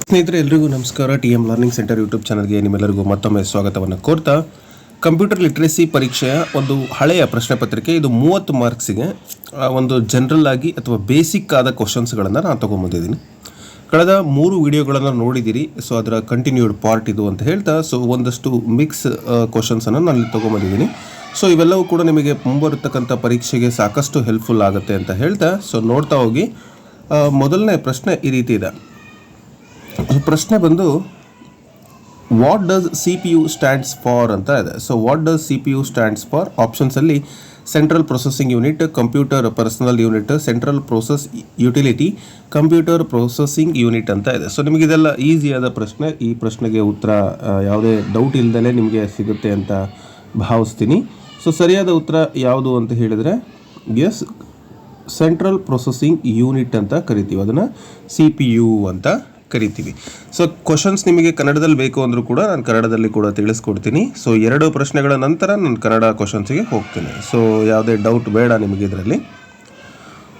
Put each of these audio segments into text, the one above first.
ಸ್ನೇಹಿತರೆ, ಎಲ್ರಿಗೂ ನಮಸ್ಕಾರ. T M learning centre YouTube ಚಾನಲ್ಗೆ ನಿಮ್ಮೆಲ್ಲರಿಗೂ ಮತ್ತೊಮ್ಮೆ ಸ್ವಾಗತವನ್ನು ಕೋರ್ತಾ ಕಂಪ್ಯೂಟರ್ ಲಿಟ್ರಸಿ ಪರೀಕ್ಷೆಯ ಒಂದು ಹಳೆಯ ಪ್ರಶ್ನೆ ಪತ್ರಿಕೆ ಇದು ಮೂವತ್ತು ಮಾರ್ಕ್ಸಿಗೆ ಒಂದು ಜನರಲ್ ಆಗಿ ಅಥವಾ ಬೇಸಿಕ್ ಆದ ಕ್ವಶನ್ಸ್ಗಳನ್ನು ನಾನು ತೊಗೊಂಬಂದಿದ್ದೀನಿ. ಕಳೆದ ಮೂರು ವಿಡಿಯೋಗಳನ್ನು ನೋಡಿದ್ದೀರಿ ಸೊ ಅದರ ಕಂಟಿನ್ಯೂಡ್ ಪಾರ್ಟ್ ಇದು ಅಂತ ಹೇಳ್ತಾ ಸೊ ಒಂದಷ್ಟು ಮಿಕ್ಸ್ ಕ್ವಶನ್ಸನ್ನು ನಾನು ಇಲ್ಲಿ ತೊಗೊಂಬಂದಿದ್ದೀನಿ. ಸೊ ಇವೆಲ್ಲವೂ ಕೂಡ ನಿಮಗೆ ಮುಂಬರತಕ್ಕಂಥ ಪರೀಕ್ಷೆಗೆ ಸಾಕಷ್ಟು ಹೆಲ್ಪ್ಫುಲ್ ಆಗುತ್ತೆ ಅಂತ ಹೇಳ್ತಾ ಸೊ ನೋಡ್ತಾ ಹೋಗಿ ಮೊದಲನೇ ಪ್ರಶ್ನೆ ಈ ರೀತಿ ಇದೆ. ಪ್ರಶ್ನೆ ಬಂದು what does C P U stands for ಅಂತ ಇದೆ. So what does C P U stands for ಆಪ್ಷನ್ಸಲ್ಲಿ central processing unit computer personal unit central process utility computer processing unit ಅಂತ ಇದೆ. ಸೊ ನಿಮಗೆ ಇದೆಲ್ಲ ಈಸಿಯಾದ ಪ್ರಶ್ನೆ, ಈ ಪ್ರಶ್ನೆಗೆ ಉತ್ತರ ಯಾವುದೇ ಡೌಟ್ ಇಲ್ಲದಲೇ ನಿಮಗೆ ಸಿಗುತ್ತೆ ಅಂತ ಭಾವಿಸ್ತೀನಿ. ಸೊ ಸರಿಯಾದ ಉತ್ತರ ಯಾವುದು ಅಂತ ಹೇಳಿದರೆ ಎಸ್ ಸೆಂಟ್ರಲ್ ಪ್ರೊಸೆಸಿಂಗ್ ಯೂನಿಟ್ ಅಂತ ಕರಿತೀವಿ. ಅದನ್ನು ಸಿ ಪಿ ಯು ಅಂತ. ಕರಿತೀವಿ. ಸೊ ಕ್ವಶನ್ಸ್ ನಿಮಗೆ ಕನ್ನಡದಲ್ಲಿ ಬೇಕು ಅಂದರೂ ಕೂಡ ನಾನು ಕನ್ನಡದಲ್ಲಿ ಕೂಡ ತಿಳಿಸ್ಕೊಡ್ತೀನಿ. ಸೊ ಎರಡು ಪ್ರಶ್ನೆಗಳ ನಂತರ ನಾನು ಕನ್ನಡ ಕ್ವಶನ್ಸ್ಗೆ ಹೋಗ್ತೀನಿ. ಸೊ ಯಾವುದೇ ಡೌಟ್ ಬೇಡ ನಿಮಗೆ ಇದರಲ್ಲಿ.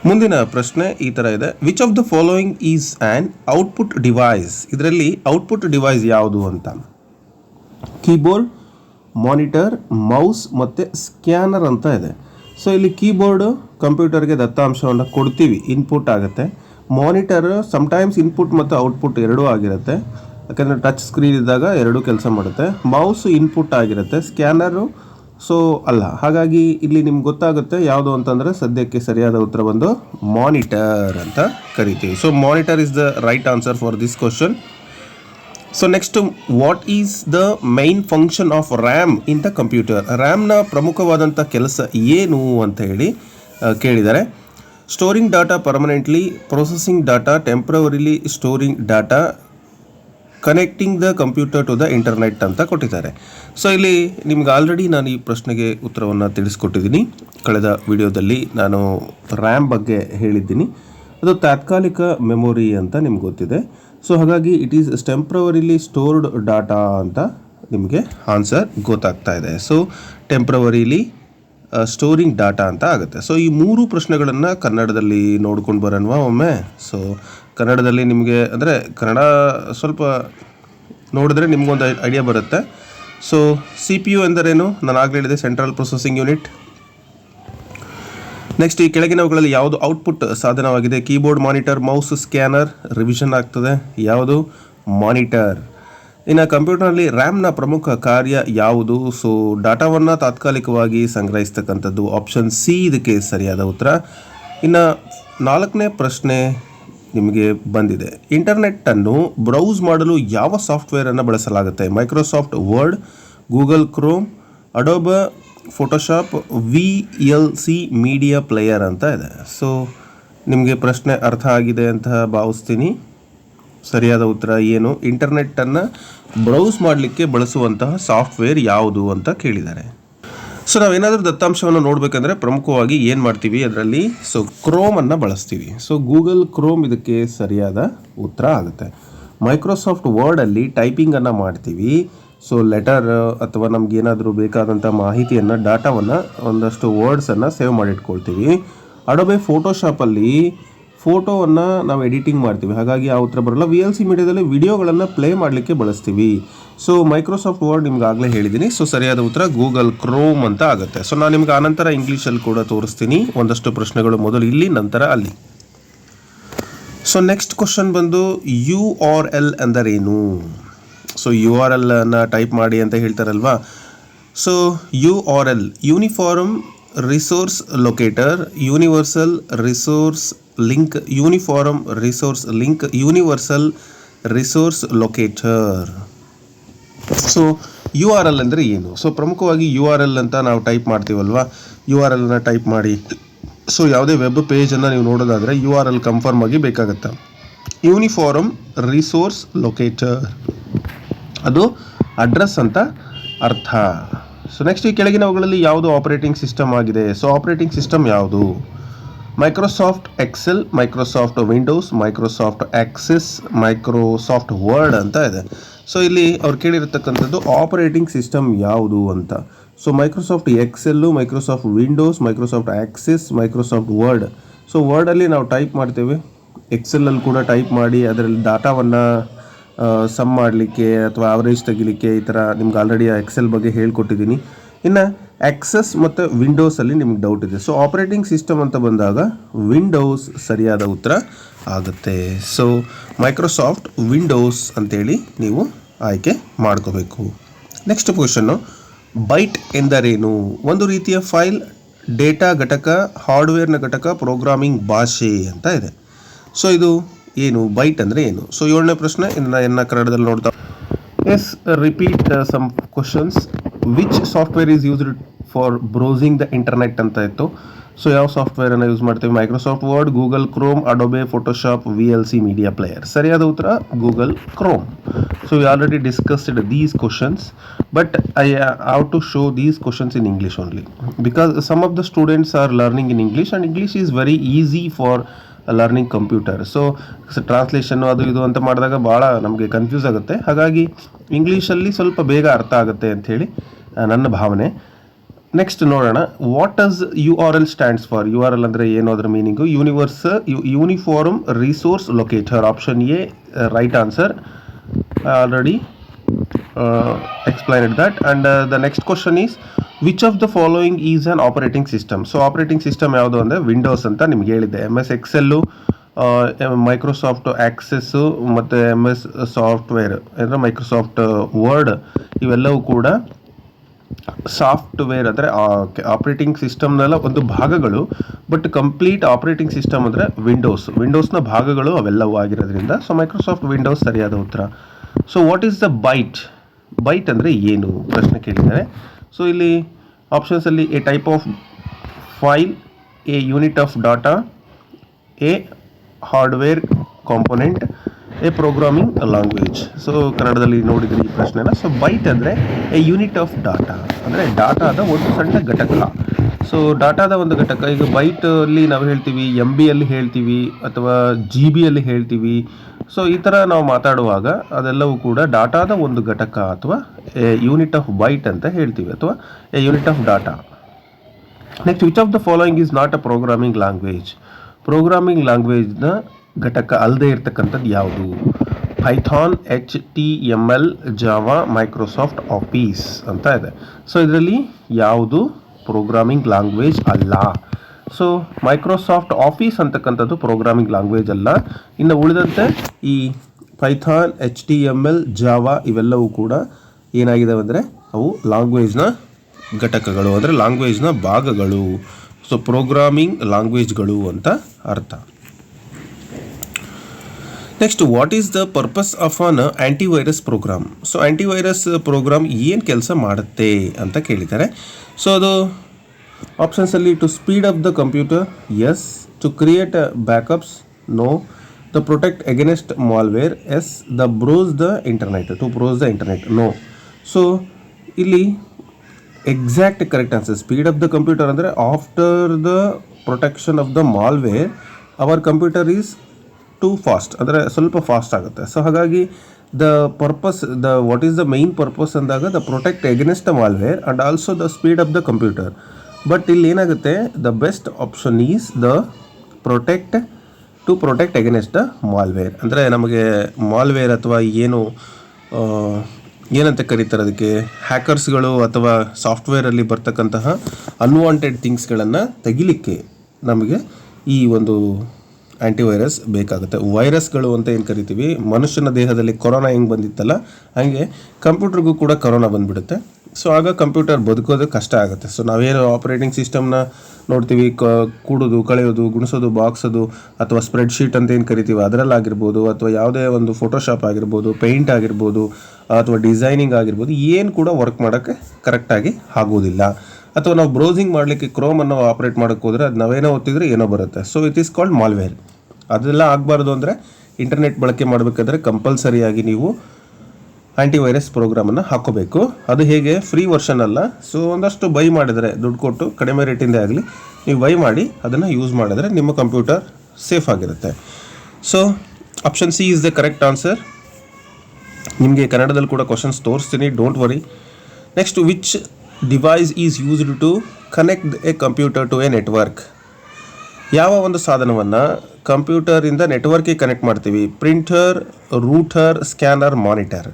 ಮುಂದಿನ ಪ್ರಶ್ನೆ ಈ ಥರ ಇದೆ. Which of the following is an output device ಇದರಲ್ಲಿ ಔಟ್ಪುಟ್ ಡಿವೈಸ್ ಯಾವುದು ಅಂತ. ಕೀಬೋರ್ಡ್ ಮಾನಿಟರ್ ಮೌಸ್ ಮತ್ತು ಸ್ಕ್ಯಾನರ್ ಅಂತ ಇದೆ. ಸೊ ಇಲ್ಲಿ ಕೀಬೋರ್ಡು, ಕಂಪ್ಯೂಟರ್ಗೆ ದತ್ತಾಂಶವನ್ನು ಕೊಡ್ತೀವಿ. ಇನ್ಪುಟ್ ಆಗುತ್ತೆ. ಮಾನಿಟರ್ ಸಮ್ಟೈಮ್ಸ್ ಇನ್ಪುಟ್ ಮತ್ತು ಔಟ್ಪುಟ್ ಎರಡೂ ಆಗಿರುತ್ತೆ. ಯಾಕಂದರೆ ಟಚ್ ಸ್ಕ್ರೀನ್ ಇದ್ದಾಗ ಎರಡೂ ಕೆಲಸ ಮಾಡುತ್ತೆ. ಮೌಸ್ ಇನ್ಪುಟ್ ಆಗಿರುತ್ತೆ. ಸ್ಕ್ಯಾನರು ಸೊ ಅಲ್ಲ. ಹಾಗಾಗಿ ಇಲ್ಲಿ ನಿಮ್ಗೆ ಗೊತ್ತಾಗುತ್ತೆ ಯಾವುದು ಅಂತಂದರೆ ಸದ್ಯಕ್ಕೆ ಸರಿಯಾದ ಉತ್ತರ ಬಂದು ಮಾನಿಟರ್ ಅಂತ ಕರಿತೀವಿ. So monitor is the right answer for this question so next what is the main function of RAM in the computer ರ್ಯಾಮ್ನ ಪ್ರಮುಖವಾದಂಥ ಕೆಲಸ ಏನು ಅಂತ ಹೇಳಿ ಕೇಳಿದ್ದಾರೆ storing data permanently processing data temporarily storing data connecting the computer to the internet ಅಂತ ಕೊಟ್ಟಿದ್ದಾರೆ. So ಇಲ್ಲಿ ನಿಮ್ಗೆ ಆಲ್ರೆಡಿ ನಾನು ಈ ಪ್ರಶ್ನೆಗೆ ಉತ್ತರವನ್ನು ತಿಳಿಸ್ಕೊಟ್ಟಿದ್ದೀನಿ. ಕಳೆದ ವಿಡಿಯೋದಲ್ಲಿ ನಾನು ರ್ಯಾಮ್ ಬಗ್ಗೆ ಹೇಳಿದ್ದೀನಿ. ಅದು ತಾತ್ಕಾಲಿಕ ಮೆಮೊರಿ ಅಂತ ನಿಮ್ಗೆ ಗೊತ್ತಿದೆ. ಸೊ ಹಾಗಾಗಿ it is temporarily stored data ಅಂತ ನಿಮಗೆ ಆನ್ಸರ್ ಗೊತ್ತಾಗ್ತಾ ಇದೆ. ಸೊ ಟೆಂಪ್ರವರಿಲಿ ಸ್ಟೋರಿಂಗ್ ಡಾಟಾ ಅಂತ ಆಗುತ್ತೆ. ಸೊ ಈ ಮೂರು ಪ್ರಶ್ನೆಗಳನ್ನು ಕನ್ನಡದಲ್ಲಿ ನೋಡ್ಕೊಂಡು ಬರೋಣವಾ ಒಮ್ಮೆ? ಸೊ ಕನ್ನಡದಲ್ಲಿ ನಿಮಗೆ, ಅಂದರೆ ಕನ್ನಡ ಸ್ವಲ್ಪ ನೋಡಿದ್ರೆ ನಿಮಗೊಂದು ಐಡಿಯಾ ಬರುತ್ತೆ. ಸೊ ಸಿ ಪಿ ಯು ಎಂದರೇನು? ನಾನು ಆಗಲೇ ಹೇಳಿದೆ ಸೆಂಟ್ರಲ್ ಪ್ರೊಸೆಸಿಂಗ್ ಯೂನಿಟ್ ನೆಕ್ಸ್ಟ್ ಈ ಕೆಳಗಿನವುಗಳಲ್ಲಿ ಯಾವುದು ಔಟ್ಪುಟ್ ಸಾಧನವಾಗಿದೆ? Keyboard monitor mouse scanner revision ಆಗ್ತದೆ. ಯಾವುದು? ಮಾನಿಟರ್ ಇನ್ನು ಕಂಪ್ಯೂಟರ್ನಲ್ಲಿ ರ್ಯಾಮ್ನ ಪ್ರಮುಖ ಕಾರ್ಯ ಯಾವುದು? ಸೊ, ಡಾಟಾವನ್ನು ತಾತ್ಕಾಲಿಕವಾಗಿ ಸಂಗ್ರಹಿಸ್ತಕ್ಕಂಥದ್ದು ಆಪ್ಷನ್ ಸಿ ಇದಕ್ಕೆ ಸರಿಯಾದ ಉತ್ತರ. ಇನ್ನು ನಾಲ್ಕನೇ ಪ್ರಶ್ನೆ ನಿಮಗೆ ಬಂದಿದೆ. ಇಂಟರ್ನೆಟ್ಟನ್ನು ಬ್ರೌಸ್ ಮಾಡಲು ಯಾವ ಸಾಫ್ಟ್ವೇರನ್ನು ಬಳಸಲಾಗುತ್ತೆ? Microsoft Word, Google Chrome, Adobe, Photoshop, V L C media player ಅಂತ ಇದೆ. ಸೊ, ನಿಮಗೆ ಪ್ರಶ್ನೆ ಅರ್ಥ ಆಗಿದೆ ಅಂತ ಭಾವಿಸ್ತೀನಿ. ಸರಿಯಾದ ಉತ್ತರ ಏನು? ಇಂಟರ್ನೆಟ್ಟನ್ನು ಬ್ರೌಸ್ ಮಾಡಲಿಕ್ಕೆ ಬಳಸುವಂತಹ ಸಾಫ್ಟ್ವೇರ್ ಯಾವುದು ಅಂತ ಕೇಳಿದ್ದಾರೆ. ಸೊ ನಾವೇನಾದರೂ ದತ್ತಾಂಶವನ್ನು ನೋಡಬೇಕಂದ್ರೆ ಪ್ರಮುಖವಾಗಿ ಏನು ಮಾಡ್ತೀವಿ? ಅದರಲ್ಲಿ ಸೊ ಕ್ರೋಮನ್ನು ಬಳಸ್ತೀವಿ. ಸೊ ಗೂಗಲ್ ಕ್ರೋಮ್ ಇದಕ್ಕೆ ಸರಿಯಾದ ಉತ್ತರ ಆಗುತ್ತೆ. ಮೈಕ್ರೋಸಾಫ್ಟ್ ವರ್ಡಲ್ಲಿ ಟೈಪಿಂಗನ್ನು ಮಾಡ್ತೀವಿ. ಸೊ ಲೆಟರ್ ಅಥವಾ ನಮಗೇನಾದರೂ ಬೇಕಾದಂಥ ಮಾಹಿತಿಯನ್ನು, ಡಾಟಾವನ್ನು ಒಂದಷ್ಟು ವರ್ಡ್ಸನ್ನು ಸೇವ್ ಮಾಡಿಟ್ಕೊಳ್ತೀವಿ. ಅಡೋಬೆ ಫೋಟೋಶಾಪಲ್ಲಿ ಫೋಟೋವನ್ನು ನಾವು ಎಡಿಟಿಂಗ್ ಮಾಡ್ತೀವಿ. ಹಾಗಾಗಿ ಆ ಉತ್ತರ ಬರಲ್ಲ. ವಿ ಎಲ್ ಸಿ ಮೀಡಿಯಾದಲ್ಲಿ ವಿಡಿಯೋಗಳನ್ನು ಪ್ಲೇ ಮಾಡಲಿಕ್ಕೆ ಬಳಸ್ತೀವಿ. ಸೊ ಮೈಕ್ರೋಸಾಫ್ಟ್ ವರ್ಡ್ ನಿಮ್ಗೆ ಆಗಲೇ ಹೇಳಿದ್ದೀನಿ ಸೊ ಸರಿಯಾದ ಉತ್ತರ ಗೂಗಲ್ ಕ್ರೋಮ್ ಅಂತ ಆಗುತ್ತೆ. ಸೊ ನಾನು ನಿಮ್ಗೆ ಆನಂತರ ಇಂಗ್ಲೀಷಲ್ಲಿ ಕೂಡ ತೋರಿಸ್ತೀನಿ. ಒಂದಷ್ಟು ಪ್ರಶ್ನೆಗಳು ಮೊದಲು ಇಲ್ಲಿ, ನಂತರ ಅಲ್ಲಿ. ಸೊ ನೆಕ್ಸ್ಟ್ ಕ್ವಶನ್ ಬಂದು ಯು ಆರ್ ಎಲ್ ಎಂದರೇನು ಸೊ ಯು ಆರ್ ಎಲ್ ಅನ್ನು ಟೈಪ್ ಮಾಡಿ ಅಂತ ಹೇಳ್ತಾರಲ್ವಾ? So U R L uniform resource locator universal resource link uniform resource link, universal resource locator. So U R L ಅಂದರೆ ಏನು? So ಪ್ರಮುಖವಾಗಿ U R L ಅಂತ ನಾವು type ಮಾಡ್ತೀವಲ್ವ? ಯು ಆರ್ ಎಲ್ನ ಟೈಪ್ ಮಾಡಿ. ಸೊ ಯಾವುದೇ ವೆಬ್ ಪೇಜನ್ನು ನೀವು ನೋಡೋದಾದರೆ ಯು ಆರ್ ಎಲ್ ಕನ್ಫರ್ಮ್ ಆಗಿ ಬೇಕಾಗುತ್ತೆ? Uniform resource locator. ಅದು ಅಡ್ರೆಸ್ ಅಂತ ಅರ್ಥ. ಸೊ ನೆಕ್ಸ್ಟ್ ಈ ಕೆಳಗಿನವುಗಳಲ್ಲಿ ಯಾವುದು ಆಪರೇಟಿಂಗ್ ಸಿಸ್ಟಮ್ ಆಗಿದೆ? ಸೊ ಆಪರೇಟಿಂಗ್ ಸಿಸ್ಟಮ್ ಯಾವುದು? Microsoft Excel Microsoft Windows Microsoft Access Microsoft Word ಅಂತ ಇದೆ. ಸೊ ಇಲ್ಲಿ ಅವ್ರು ಕೇಳಿರ್ತಕ್ಕಂಥದ್ದು ಆಪರೇಟಿಂಗ್ ಸಿಸ್ಟಮ್ ಯಾವುದು ಅಂತ. So Microsoft Excel Microsoft Windows Microsoft Access Microsoft Word so ವರ್ಡಲ್ಲಿ ನಾವು ಟೈಪ್ ಮಾಡ್ತೇವೆ. ಎಕ್ಸೆಲ್ಲಲ್ಲಿ ಕೂಡ ಟೈಪ್ ಮಾಡಿ ಅದರಲ್ಲಿ ಡಾಟಾವನ್ನು ಸಮ್ ಮಾಡಲಿಕ್ಕೆ ಅಥವಾ ಆವರೇಜ್ ತೆಗಿಲಿಕ್ಕೆ ಈ ಥರ ನಿಮ್ಗೆ ಆಲ್ರೆಡಿ ಎಕ್ಸೆಲ್ ಬಗ್ಗೆ ಹೇಳ್ಕೊಟ್ಟಿದ್ದೀನಿ. ಇನ್ನು ಆಕ್ಸಸ್ ಮತ್ತು ವಿಂಡೋಸಲ್ಲಿ ನಿಮ್ಗೆ ಡೌಟ್ ಇದೆ. ಸೊ ಆಪರೇಟಿಂಗ್ ಸಿಸ್ಟಮ್ ಅಂತ ಬಂದಾಗ ವಿಂಡೋಸ್ ಸರಿಯಾದ ಉತ್ತರ ಆಗುತ್ತೆ. ಸೊ ಮೈಕ್ರೋಸಾಫ್ಟ್ ವಿಂಡೋಸ್ ಅಂತೇಳಿ ನೀವು ಆಯ್ಕೆ ಮಾಡ್ಕೋಬೇಕು. ನೆಕ್ಸ್ಟ್ ಕ್ವಶನ್ನು ಬೈಟ್ ಎಂದರೇನು? ಒಂದು ರೀತಿಯ ಫೈಲ್, ಡೇಟಾ ಘಟಕ ಹಾರ್ಡ್ವೇರ್ನ ಘಟಕ, ಪ್ರೋಗ್ರಾಮಿಂಗ್ ಭಾಷೆ ಅಂತ ಇದೆ. ಸೊ ಇದು ಏನು ಬೈಟ್ ಅಂದರೆ ಏನು? ಸೊ ಏಳನೇ ಪ್ರಶ್ನೆ ಇನ್ನು ಎನ್ನ ಕನ್ನಡದಲ್ಲಿ ನೋಡ್ತಾ as repeat some questions which software is used for browsing the internet ಅಂತ ಇತ್ತು. ಸೊ ಯಾವ ಸಾಫ್ಟ್ವೇರನ್ನು ಯೂಸ್ ಮಾಡ್ತೀವಿ? Microsoft Word Google Chrome Adobe Photoshop V L C media player ಸರಿಯಾದ ಉತ್ತರ? Google Chrome so we already discussed these questions but I how to show these questions in English only because some of the students are learning in English and English is very easy for learning computer so ಟ್ರಾನ್ಸ್ಲೇಷನ್ನು ಅದು ಇದು ಅಂತ ಮಾಡಿದಾಗ ಭಾಳ ನಮಗೆ confuse ಆಗುತ್ತೆ. ಹಾಗಾಗಿ ಇಂಗ್ಲೀಷಲ್ಲಿ ಸ್ವಲ್ಪ ಬೇಗ ಅರ್ಥ ಆಗುತ್ತೆ ಅಂಥೇಳಿ ನನ್ನ ಭಾವನೆ. ನೆಕ್ಸ್ಟ್ ನೋಡೋಣ. What does U R L stands for U R L ಅಂದರೆ ಏನು, ಅದರ meaning universe uniform resource locator option A right answer already explained that. And uh, the next question is which of the following is an operating system? So operating system ಯಾವುದು ಅಂದರೆ Windows ಅಂತ ನಿಮ್ಗೆ ಹೇಳಿದ್ದೆ. M S Excel Microsoft Access ಮತ್ತು M S software ಅಂದರೆ Microsoft Word ಇವೆಲ್ಲವೂ ಕೂಡ software ಅಂದರೆ ಆಪರೇಟಿಂಗ್ ಸಿಸ್ಟಮ್ನೆಲ್ಲ ಒಂದು ಭಾಗಗಳು ಬಟ್ ಕಂಪ್ಲೀಟ್ ಆಪರೇಟಿಂಗ್ ಸಿಸ್ಟಮ್ ಅಂದರೆ ವಿಂಡೋಸ್ ವಿಂಡೋಸ್ನ ಭಾಗಗಳು ಅವೆಲ್ಲವೂ ಆಗಿರೋದ್ರಿಂದ ಸೊ ಮೈಕ್ರೋಸಾಫ್ಟ್ ವಿಂಡೋಸ್ ಸರಿಯಾದ ಉತ್ತರ. So what is the byte byte ಅಂದರೆ ಏನು? ಪ್ರಶ್ನೆ ಕೇಳಿದ್ದಾರೆ ಸೊ ಇಲ್ಲಿ ಆಪ್ಷನ್ಸಲ್ಲಿ a type of file a unit of data a hardware component a programming language so ಕನ್ನಡದಲ್ಲಿ ನೋಡಿದ್ರಿ ಈ ಪ್ರಶ್ನೆನ. ಸೊ ಬೈಟ್ ಅಂದರೆ ಎ ಯೂನಿಟ್ ಆಫ್ ಡಾಟಾ ಅಂದರೆ ಡಾಟಾದ ಒಂದು ಸಣ್ಣ ಘಟಕ. ಸೊ ಡಾಟಾದ ಒಂದು ಘಟಕ, ಈಗ ಬೈಟ್ ಅಲ್ಲಿ ನಾವು ಹೇಳ್ತೀವಿ ಎಂ ಬಿ ಅಲ್ಲಿ ಹೇಳ್ತೀವಿ, ಅಥವಾ ಜಿ ಬಿಯಲ್ಲಿ ಹೇಳ್ತೀವಿ. ಸೊ ಈ ಥರ ನಾವು ಮಾತಾಡುವಾಗ ಅದೆಲ್ಲವೂ ಕೂಡ ಡಾಟಾದ ಒಂದು ಘಟಕ ಅಥವಾ ಎ ಯೂನಿಟ್ ಆಫ್ ಬೈಟ್ ಅಂತ ಹೇಳ್ತೀವಿ, ಅಥವಾ a unit of data next which of the following is not a programming language programming language ಘಟಕ ಅಲ್ಲದೆ ಇರ್ತಕ್ಕಂಥದ್ದು ಯಾವುದು? Python H T M L Java Microsoft Office ಅಂತ ಇದೆ. ಸೊ ಇದರಲ್ಲಿ ಯಾವುದು? ಪ್ರೋಗ್ರಾಮಿಂಗ್ ಲ್ಯಾಂಗ್ವೇಜ್ ಅಲ್ಲ. ಸೊ ಮೈಕ್ರೋಸಾಫ್ಟ್ ಆಫೀಸ್ ಅಂತಕ್ಕಂಥದ್ದು ಪ್ರೋಗ್ರಾಮಿಂಗ್ ಲ್ಯಾಂಗ್ವೇಜ್ ಅಲ್ಲ. ಇನ್ನು ಉಳಿದಂತೆ ಈ Python H T M L Java ಇವೆಲ್ಲವೂ ಕೂಡ ಏನಾಗಿದ್ದಾವೆ ಅಂದರೆ ಅವು ಲ್ಯಾಂಗ್ವೇಜ್ನ ಘಟಕಗಳು, ಅಂದರೆ ಲ್ಯಾಂಗ್ವೇಜ್ನ ಭಾಗಗಳು. ಸೊ ಪ್ರೋಗ್ರಾಮಿಂಗ್ ಲ್ಯಾಂಗ್ವೇಜ್ಗಳು ಅಂತ ಅರ್ಥ. Next what is the purpose of an antivirus program so antivirus program ಏನು ಕೆಲಸ ಮಾಡುತ್ತೆ ಅಂತ ಕೇಳಿದ್ದಾರೆ. ಸೊ ಅದು ಆಪ್ಷನ್ಸಲ್ಲಿ to speed up the computer as to create backups no the protect against malware as the browse the internet to browse the internet no so ಇಲ್ಲಿ exact correct answer speed of the computer ಅಂದರೆ after the protection of the malware our computer is too fast ಅಂದರೆ ಸ್ವಲ್ಪ fast ಆಗುತ್ತೆ. So ಹಾಗಾಗಿ the purpose the what is the main purpose ಅಂದಾಗ the protect against the malware and also the speed of the computer but ಇಲ್ಲಿ ಏನಾಗುತ್ತೆ? The best option is the protect to protect against the malware ಅಂದರೆ ನಮಗೆ malware ಅಥವಾ ಏನು ಏನಂತ ಕರೀತಾರೆ ಅದಕ್ಕೆ? ಹ್ಯಾಕರ್ಸ್ಗಳು ಅಥವಾ ಸಾಫ್ಟ್ವೇರಲ್ಲಿ ಬರ್ತಕ್ಕಂತಹ ಅನ್ವಾಂಟೆಡ್ ಥಿಂಗ್ಸ್ಗಳನ್ನು ತೆಗಿಲಿಕ್ಕೆ ನಮಗೆ ಈ ಒಂದು ಆ್ಯಂಟಿವೈರಸ್ ಬೇಕಾಗುತ್ತೆ. ವೈರಸ್ಗಳು ಅಂತ ಏನು ಕರಿತೀವಿ? ಮನುಷ್ಯನ ದೇಹದಲ್ಲಿ ಕೊರೋನಾ ಹೆಂಗೆ ಬಂದಿತ್ತಲ್ಲ, ಹಾಗೆ ಕಂಪ್ಯೂಟರ್ಗೂ ಕೂಡ ಕೊರೋನಾ ಬಂದುಬಿಡುತ್ತೆ. ಸೊ ಆಗ ಕಂಪ್ಯೂಟರ್ ಬದುಕೋದು ಕಷ್ಟ ಆಗುತ್ತೆ. ಸೊ ನಾವೇನು ಆಪರೇಟಿಂಗ್ ಸಿಸ್ಟಮ್ನ ನೋಡ್ತೀವಿ, ಕ, ಕೂಡೋದು, ಕಳೆಯೋದು, ಗುಣಿಸೋದು, ಬಾಕ್ಸೋದು, ಅಥವಾ ಸ್ಪ್ರೆಡ್ಶೀಟ್ ಅಂತ ಏನು ಕರಿತೀವಿ ಅದರಲ್ಲಾಗಿರ್ಬೋದು ಅಥವಾ ಯಾವುದೇ ಒಂದು ಫೋಟೋಶಾಪ್ ಆಗಿರ್ಬೋದು ಪೇಂಟ್ ಆಗಿರ್ಬೋದು, ಅಥವಾ ಡಿಸೈನಿಂಗ್ ಆಗಿರ್ಬೋದು, ಏನು ಕೂಡ ವರ್ಕ್ ಮಾಡೋಕ್ಕೆ ಕರೆಕ್ಟಾಗಿ ಆಗೋದಿಲ್ಲ. ಅಥವಾ ನಾವು ಬ್ರೌಸಿಂಗ್ ಮಾಡಲಿಕ್ಕೆ ಕ್ರೋಮನ್ನು ಆಪ್ರೇಟ್ ಮಾಡೋಕ್ಕೆ ಹೋದರೆ ಅದು ನಾವೇನೋ ಓದ್ತಿದ್ರೆ ಏನೋ ಬರುತ್ತೆ. So it is called malware ಅದೆಲ್ಲ ಆಗಬಾರ್ದು ಅಂದರೆ ಇಂಟರ್ನೆಟ್ ಬಳಕೆ ಮಾಡಬೇಕಾದ್ರೆ ಕಂಪಲ್ಸರಿಯಾಗಿ ನೀವು ಆ್ಯಂಟಿವೈರಸ್ ಪ್ರೋಗ್ರಾಮನ್ನು ಹಾಕೋಬೇಕು. ಅದು ಹೇಗೆ? ಫ್ರೀ ವರ್ಷನ್ ಅಲ್ಲ. ಸೊ ಒಂದಷ್ಟು ಬೈ ಮಾಡಿದರೆ, ದುಡ್ಡು ಕೊಟ್ಟು ಕಡಿಮೆ ರೇಟಿಂದೇ ಆಗಲಿ, ನೀವು ಬೈ ಮಾಡಿ ಅದನ್ನು ಯೂಸ್ ಮಾಡಿದ್ರೆ ನಿಮ್ಮ ಕಂಪ್ಯೂಟರ್ ಸೇಫ್ ಆಗಿರುತ್ತೆ. So option C is the correct answer ನಿಮಗೆ ಕನ್ನಡದಲ್ಲಿ ಕೂಡ ಕ್ವಶನ್ಸ್ ತೋರಿಸ್ತೀನಿ. Don't worry next which device is used to connect a computer to a network ಯಾವ ಒಂದು ಸಾಧನವನ್ನು ಕಂಪ್ಯೂಟರಿಂದ ನೆಟ್ವರ್ಕಿಗೆ ಕನೆಕ್ಟ್ ಮಾಡ್ತೀವಿ? Printer router scanner monitor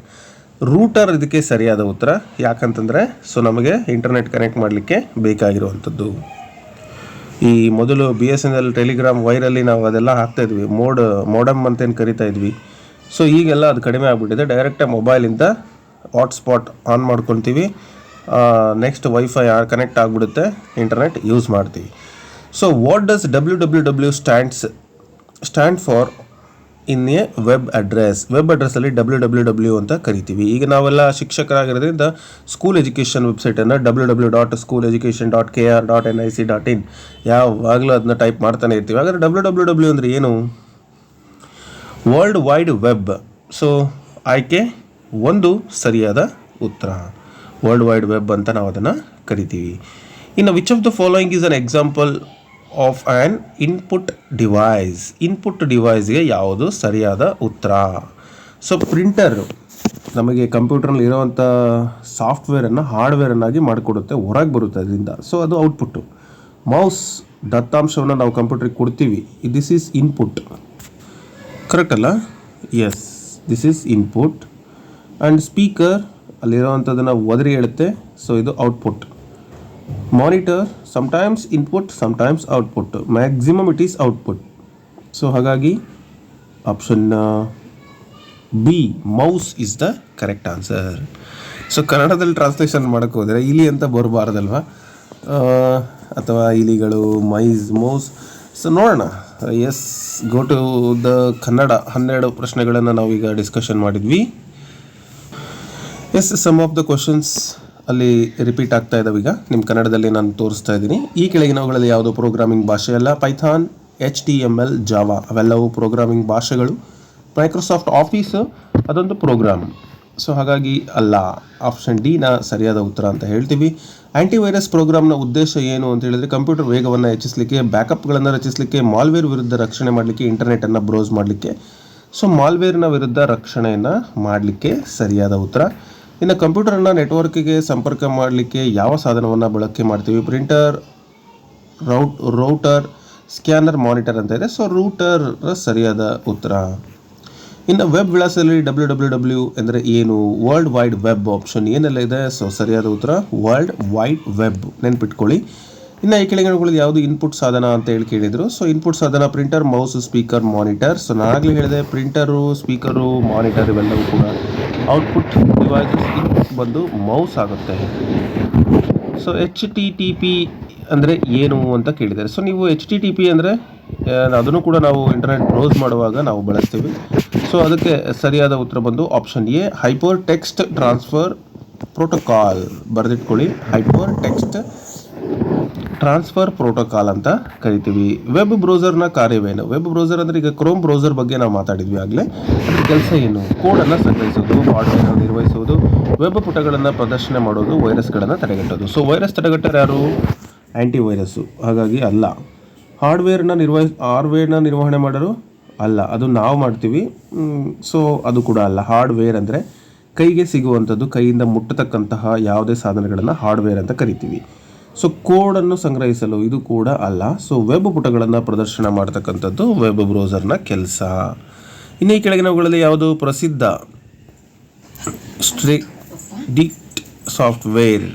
router ಇದಕ್ಕೆ ಸರಿಯಾದ ಉತ್ತರ ಯಾಕಂತಂದರೆ ಸೊ ನಮಗೆ ಇಂಟರ್ನೆಟ್ ಕನೆಕ್ಟ್ ಮಾಡಲಿಕ್ಕೆ ಬೇಕಾಗಿರುವಂಥದ್ದು. ಈ ಮೊದಲು B S N L Telegram ವೈರಲ್ಲಿ ನಾವು ಅದೆಲ್ಲ ಹಾಕ್ತಾ ಇದ್ವಿ. ಮೋಡ್ ಮೋಡಮ್ ಅಂತೇನು ಕರಿತಾ ಇದ್ವಿ. ಸೊ ಈಗೆಲ್ಲ ಅದು ಕಡಿಮೆ ಆಗಿಬಿಟ್ಟಿದೆ. ಡೈರೆಕ್ಟಾಗಿ ಮೊಬೈಲಿಂದ ಹಾಟ್ಸ್ಪಾಟ್ ಆನ್ ಮಾಡ್ಕೊತೀವಿ. ನೆಕ್ಸ್ಟ್ ವೈಫೈ ಕನೆಕ್ಟ್ ಆಗಿಬಿಡುತ್ತೆ? ಇಂಟರ್ನೆಟ್ ಯೂಸ್ ಮಾಡ್ತೀವಿ. So what does W W W stands stand for in a web address web ಅಡ್ರೆಸ್ಸಲ್ಲಿ W W W ಅಂತ ಕರಿತೀವಿ. ಈಗ ನಾವೆಲ್ಲ ಶಿಕ್ಷಕರಾಗಿರೋದ್ರಿಂದ school education ವೆಬ್ಸೈಟನ್ನು W W dot school education dot K R dot N I C dot in ಯಾವಾಗಲೂ ಅದನ್ನ type ಮಾಡ್ತಾನೆ ಇರ್ತೀವಿ. ಹಾಗಾದ್ರೆ ಡಬ್ಲ್ಯೂ ಡಬ್ಲ್ಯೂ ಡಬ್ಲ್ಯೂ ಅಂದರೆ ಏನು? ವರ್ಲ್ಡ್ ವೈಡ್ ವೆಬ್ ಸೊ ಆಯ್ಕೆ ಒಂದು ಸರಿಯಾದ ಉತ್ತರ. ವರ್ಲ್ಡ್ ವೈಡ್ ವೆಬ್ ಅಂತ ನಾವು ಅದನ್ನು ಕರಿತೀವಿ. ಇನ್ನು which of the following is an example of an input device input ಡಿವೈಸ್ಗೆ ಯಾವುದು ಸರಿಯಾದ ಉತ್ತರ? ಸೊ ಪ್ರಿಂಟರ್ ನಮಗೆ ಕಂಪ್ಯೂಟರ್ನಲ್ಲಿ ಇರೋವಂಥ ಸಾಫ್ಟ್ವೇರನ್ನು ಹಾರ್ಡ್ವೇರನ್ನಾಗಿ ಮಾಡಿಕೊಡುತ್ತೆ, ಹೊರಗೆ ಬರುತ್ತೆ ಅದರಿಂದ. ಸೊ ಅದು ಔಟ್ಪುಟ್ಟು ಮೌಸ್ ದತ್ತಾಂಶವನ್ನು ನಾವು ಕಂಪ್ಯೂಟ್ರಿಗೆ ಕೊಡ್ತೀವಿ. ದಿಸ್ ಈಸ್ ಇನ್ಪುಟ್ ಕರೆಕ್ಟ್ ಅಲ್ಲ? Yes this is input and speaker ಅಲ್ಲಿರೋವಂಥದ್ದನ್ನು ಒದರಿ ಹೇಳುತ್ತೆ ಸೊ ಇದು output monitor sometimes input sometimes output maximum it is output so ಹಾಗಾಗಿ option B mouse is the correct answer so ಕನ್ನಡದಲ್ಲಿ ಟ್ರಾನ್ಸ್ಲೇಷನ್ ಮಾಡೋಕ್ಕೆ ಹೋದರೆ ಇಲಿ ಅಂತ ಬರಬಾರ್ದಲ್ವ? ಅಥವಾ ಇಲಿಗಳು ಮೈಸ್ ಮೌಸ್ ಸೊ ನೋಡೋಣ. Yes go to the Kannada ಹನ್ನೆರಡು ಪ್ರಶ್ನೆಗಳನ್ನು ನಾವೀಗ ಡಿಸ್ಕಷನ್ ಮಾಡಿದ್ವಿ. Yes some of the questions ಅಲ್ಲಿ ರಿಪೀಟ್ ಆಗ್ತಾ ಇದಾವೆ ಈಗ. ನಿಮ್ಮ ಕನ್ನಡದಲ್ಲಿ ನಾನು ತೋರಿಸ್ತಾ ಇದ್ದೀನಿ. ಈ ಕೆಳಗಿನವುಗಳಲ್ಲಿ ಯಾವುದು ಪ್ರೋಗ್ರಾಮಿಂಗ್ ಭಾಷೆ ಅಲ್ಲ? Python H T M L Java ಅವೆಲ್ಲವೂ ಪ್ರೋಗ್ರಾಮಿಂಗ್ ಭಾಷೆಗಳು. ಮೈಕ್ರೋಸಾಫ್ಟ್ ಆಫೀಸ್ ಅದೊಂದು ಪ್ರೋಗ್ರಾಮ್ ಸೊ ಹಾಗಾಗಿ ಅಲ್ಲ. ಆಪ್ಷನ್ ಡಿನ ಸರಿಯಾದ ಉತ್ತರ ಅಂತ ಹೇಳ್ತೀವಿ. ಆ್ಯಂಟಿವೈರಸ್ ಪ್ರೋಗ್ರಾಮ್ನ ಉದ್ದೇಶ ಏನು ಅಂತ ಹೇಳಿದ್ರೆ ಕಂಪ್ಯೂಟರ್ ವೇಗವನ್ನು ಹೆಚ್ಚಿಸಲಿಕ್ಕೆ ಬ್ಯಾಕಪ್ಗಳನ್ನು ರಚಿಸಲಿಕ್ಕೆ ಮಾಲ್ವೇರ್ ವಿರುದ್ಧ ರಕ್ಷಣೆ ಮಾಡಲಿಕ್ಕೆ ಇಂಟರ್ನೆಟನ್ನು ಬ್ರೌಸ್ ಮಾಡಲಿಕ್ಕೆ. ಸೊ ಮಾಲ್ವೇರ್ನ ವಿರುದ್ಧ ರಕ್ಷಣೆಯನ್ನು ಮಾಡಲಿಕ್ಕೆ ಸರಿಯಾದ ಉತ್ತರ. ಇನ್ನು ಕಂಪ್ಯೂಟರನ್ನು ನೆಟ್ವರ್ಕಿಗೆ ಸಂಪರ್ಕ ಮಾಡಲಿಕ್ಕೆ ಯಾವ ಸಾಧನವನ್ನು ಬಳಕೆ ಮಾಡ್ತೀವಿ? Printer, rout, router, scanner, monitor ಅಂತ ಇದೆ. ಸೊ ರೂಟರ್ ಸರಿಯಾದ ಉತ್ತರ. ಇನ್ನು ವೆಬ್ ವಿಳಾಸದಲ್ಲಿ ಡಬ್ಲ್ಯೂ ಡಬ್ಲ್ಯೂ ಡಬ್ಲ್ಯೂ ಅಂದರೆ ಏನು? ವರ್ಲ್ಡ್ ವೈಡ್ ವೆಬ್ ಆಪ್ಷನ್ ಏನೆಲ್ಲ ಇದೆ? ಸೊ ಸರಿಯಾದ ಉತ್ತರ, ವರ್ಲ್ಡ್ ವೈಡ್ ವೆಬ್. ನೆನ್ಪಿಟ್ಕೊಳ್ಳಿ. ಇನ್ನು ಈ ಕೆಳಗಡೆಗಳಲ್ಲಿ ಯಾವುದು ಇನ್ಪುಟ್ ಸಾಧನ ಅಂತ ಹೇಳಿ ಕೇಳಿದರು. ಸೊ ಇನ್ಪುಟ್ ಸಾಧನ printer mouse speaker monitor so ನಾನಾಗಲೇ ಹೇಳಿದೆ ಪ್ರಿಂಟರು ಸ್ಪೀಕರು ಮಾನಿಟರ್ ಇವೆಲ್ಲವೂ ಕೂಡ ಔಟ್ಪುಟ್ ಡಿವೈಸಸ್ ಇನ್ಪುಟ್ ಬಂದು ಮೌಸ್ ಆಗುತ್ತೆ. So H T T P ಅಂದರೆ ಏನು ಅಂತ ಕೇಳಿದ್ದಾರೆ. ಸೊ ನೀವು ಎಚ್ ಟಿ ಟಿ ಪಿ ಅಂದರೆ ಅದನ್ನು ಕೂಡ ನಾವು ಇಂಟರ್ನೆಟ್ ಬ್ರೌಸ್ ಮಾಡುವಾಗ ನಾವು ಬಳಸ್ತೀವಿ. ಸೊ ಅದಕ್ಕೆ ಸರಿಯಾದ ಉತ್ತರ ಬಂದು option A hyper text transfer protocol ಬರೆದಿಟ್ಕೊಳ್ಳಿ hyper text transfer protocol ಅಂತ ಕರಿತೀವಿ. ವೆಬ್ ಬ್ರೌಸರ್ನ ಕಾರ್ಯವೇನು? ವೆಬ್ ಬ್ರೌಸರ್ ಅಂದರೆ ಈಗ ಕ್ರೋಮ್ ಬ್ರೌಸರ್ ಬಗ್ಗೆ ನಾವು ಮಾತಾಡಿದ್ವಿ ಆಗಲೇ. ಅದರ ಕೆಲಸ ಏನು? ಕೋಡನ್ನು ಸಂಗ್ರಹಿಸೋದು ಹಾರ್ಡ್ವೇರ್ ನಿರ್ವಹಿಸುವುದು ವೆಬ್ ಪುಟಗಳನ್ನು ಪ್ರದರ್ಶನ ಮಾಡೋದು, ವೈರಸ್ಗಳನ್ನು ತಡೆಗಟ್ಟೋದು. ಸೊ ವೈರಸ್ ತಡೆಗಟ್ಟರೆ ಯಾರು? ಆ್ಯಂಟಿ ವೈರಸ್ಸು ಹಾಗಾಗಿ ಅಲ್ಲ. ಹಾರ್ಡ್ವೇರ್ನ ನಿರ್ವಹಿ, ಹಾರ್ಡ್ವೇರ್ನ ನಿರ್ವಹಣೆ ಮಾಡೋರು ಅಲ್ಲ. ಅದು ನಾವು ಮಾಡ್ತೀವಿ. ಸೊ ಅದು ಕೂಡ ಅಲ್ಲ. ಹಾರ್ಡ್ವೇರ್ ಅಂದರೆ ಕೈಗೆ ಸಿಗುವಂಥದ್ದು, ಕೈಯಿಂದ ಮುಟ್ಟತಕ್ಕಂತಹ ಯಾವುದೇ ಸಾಧನಗಳನ್ನು ಹಾರ್ಡ್ವೇರ್ ಅಂತ ಕರಿತೀವಿ. ಸೊ ಕೋಡನ್ನು ಸಂಗ್ರಹಿಸಲು ಇದು ಕೂಡ ಅಲ್ಲ. ಸೊ ವೆಬ್ ಪುಟಗಳನ್ನು ಪ್ರದರ್ಶನ ಮಾಡ್ತಕ್ಕಂಥದ್ದು ವೆಬ್ ಬ್ರೌಸರ್ನ ಕೆಲಸ. ಇನ್ನೇ ಕೆಳಗಿನವುಗಳಲ್ಲಿ ಯಾವುದು? ಪ್ರಸಿದ್ಧ ಸ್ಟ್ರಿಡಿಕ್ಟ್ software.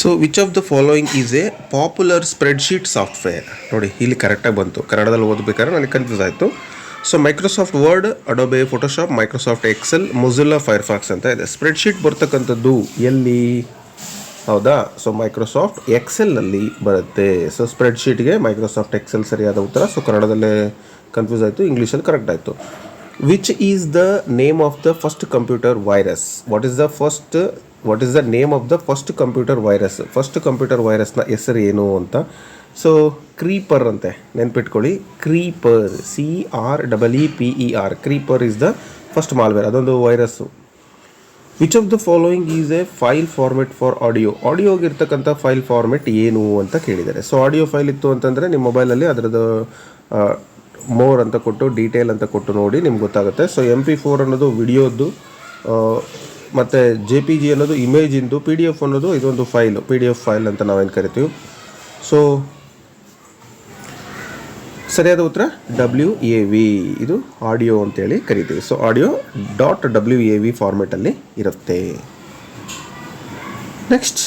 So which of the following is a popular spreadsheet software ನೋಡಿ, ಇಲ್ಲಿ ಕರೆಕ್ಟಾಗಿ ಬಂತು. ಕನ್ನಡದಲ್ಲಿ ಓದಬೇಕಾದ್ರೆ ನನಗೆ ಕನ್ಫ್ಯೂಸ್ ಆಯಿತು. So Microsoft Word Adobe Photoshop Microsoft Excel Mozilla Firefox ಅಂತ ಇದೆ. ಸ್ಪ್ರೆಡ್ಶೀಟ್ ಬರ್ತಕ್ಕಂಥದ್ದು ಎಲ್ಲಿ? ಹೌದಾ? ಸೊ ಮೈಕ್ರೋಸಾಫ್ಟ್ ಎಕ್ಸೆಲ್ನಲ್ಲಿ ಬರುತ್ತೆ. ಸೊ ಸ್ಪ್ರೆಡ್ಶೀಟ್ಗೆ ಮೈಕ್ರೋಸಾಫ್ಟ್ ಎಕ್ಸೆಲ್ ಸರಿಯಾದ ಉತ್ತರ. ಸೊ ಕನ್ನಡದಲ್ಲೇ ಕನ್ಫ್ಯೂಸ್ ಆಯಿತು ಇಂಗ್ಲೀಷಲ್ಲಿ ಕರೆಕ್ಟ್ ಆಯಿತು. Which is the name of the first computer virus what is the first what is the name of the first computer virus first computer ವೈರಸ್ನ ಹೆಸರು ಏನು ಅಂತ? ಸೊ ಕ್ರೀಪರ್ ಅಂತೆ. ನೆನ್ಪಿಟ್ಕೊಳ್ಳಿ. Creeper C R double E P E R Creeper is the first malware ಅದೊಂದು virus which of the following is a file format for audio ಆಡಿಯೋಗೆ ಇರ್ತಕ್ಕಂಥ file format ಏನು ಅಂತ ಕೇಳಿದ್ದಾರೆ. ಸೊ ಆಡಿಯೋ ಫೈಲ್ ಇತ್ತು ಅಂತಂದರೆ ನಿಮ್ಮ ಮೊಬೈಲಲ್ಲಿ ಅದರದ್ದು ಮೋರ್ ಅಂತ ಕೊಟ್ಟು ಡೀಟೇಲ್ ಅಂತ ಕೊಟ್ಟು ನೋಡಿ ನಿಮ್ಗೆ ಗೊತ್ತಾಗುತ್ತೆ. ಸೊ ಎಂ ಪಿ ಫೋರ್ ಅನ್ನೋದು ವಿಡಿಯೋದ್ದು ಮತ್ತು ಜೆ ಪಿ ಜಿ ಅನ್ನೋದು ಇಮೇಜಿಂದು ಪಿ ಡಿ ಎಫ್ ಅನ್ನೋದು ಇದೊಂದು file P D F file ಅಂತ ನಾವೇನು ಕರಿತೀವಿ. ಸೊ ಸರಿಯಾದ ಉತ್ತರ? ಡಬ್ಲ್ಯೂ ಎ ವಿ ಇದು ಆಡಿಯೋ ಅಂತೇಳಿ ಕರಿತೀವಿ. So audio dot W A V ಫಾರ್ಮೆಟಲ್ಲಿ ಇರುತ್ತೆ. Next